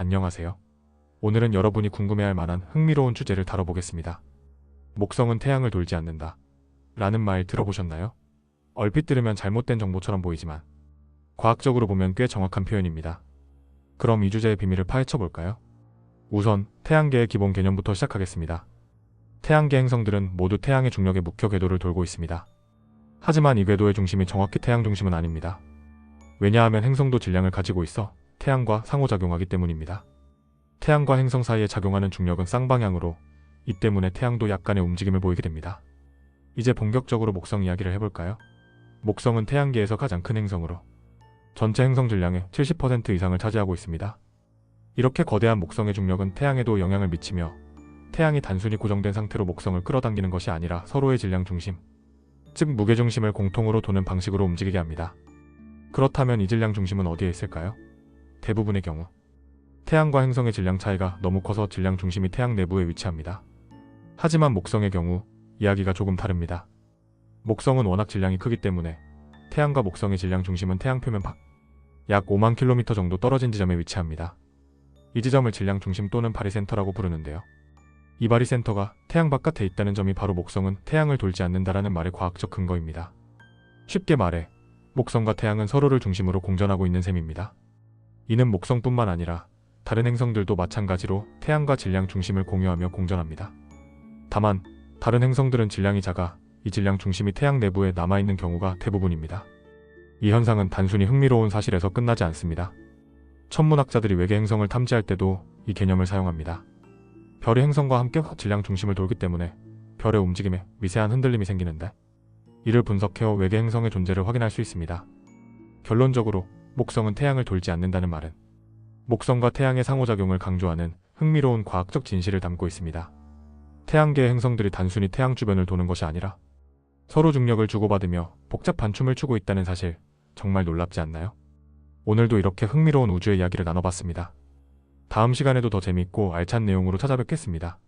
안녕하세요. 오늘은 여러분이 궁금해할 만한 흥미로운 주제를 다뤄보겠습니다. 목성은 태양을 돌지 않는다. 라는 말 들어보셨나요? 얼핏 들으면 잘못된 정보처럼 보이지만 과학적으로 보면 꽤 정확한 표현입니다. 그럼 이 주제의 비밀을 파헤쳐 볼까요? 우선 태양계의 기본 개념부터 시작하겠습니다. 태양계 행성들은 모두 태양의 중력의 무ఖ్ 궤도를 돌고 있습니다. 하지만 이 궤도의 중심이 정확히 태양 중심은 아닙니다. 왜냐하면 행성도 질량을 가지고 있어 태양과 상호작용하기 때문입니다. 태양과 행성 사이에 작용하는 중력은 쌍방향으로 이 때문에 태양도 약간의 움직임을 보이게 됩니다. 이제 본격적으로 목성 이야기를 해볼까요? 목성은 태양계에서 가장 큰 행성으로 전체 행성 질량의 70% 이상을 차지하고 있습니다. 이렇게 거대한 목성의 중력은 태양에도 영향을 미치며 태양이 단순히 고정된 상태로 목성을 끌어당기는 것이 아니라 서로의 질량 중심, 즉 무게 중심을 공통으로 도는 방식으로 움직이게 합니다. 그렇다면 이 질량 중심은 어디에 있을까요? 대부분의 경우 태양과 행성의 질량 차이가 너무 커서 질량 중심이 태양 내부에 위치합니다. 하지만 목성의 경우 이야기가 조금 다릅니다. 목성은 워낙 질량이 크기 때문에 태양과 목성의 질량 중심은 태양 표면 밖 약 5만 킬로미터 정도 떨어진 지점에 위치합니다. 이 지점을 질량 중심 또는 바리 센터라고 부르는데요. 이 바리 센터가 태양 바깥에 있다는 점이 바로 목성은 태양을 돌지 않는다라는 말의 과학적 근거입니다. 쉽게 말해 목성과 태양은 서로를 중심으로 공전하고 있는 셈입니다. 이는 목성뿐만 아니라 다른 행성들도 마찬가지로 태양과 질량 중심을 공유하며 공전합니다. 다만 다른 행성들은 질량이 작아 이 질량 중심이 태양 내부에 남아있는 경우가 대부분입니다. 이 현상은 단순히 흥미로운 사실에서 끝나지 않습니다. 천문학자들이 외계 행성을 탐지할 때도 이 개념을 사용합니다. 별이 행성과 함께 질량 중심을 돌기 때문에 별의 움직임에 미세한 흔들림이 생기는데 이를 분석해어 외계 행성의 존재를 확인할 수 있습니다. 결론적으로 목성은 태양을 돌지 않는다는 말은 목성과 태양의 상호작용을 강조하는 흥미로운 과학적 진실을 담고 있습니다. 태양계의 행성들이 단순히 태양 주변을 도는 것이 아니라 서로 중력을 주고받으며 복잡한 춤을 추고 있다는 사실 정말 놀랍지 않나요? 오늘도 이렇게 흥미로운 우주의 이야기를 나눠봤습니다. 다음 시간에도 더 재밌고 알찬 내용으로 찾아뵙겠습니다.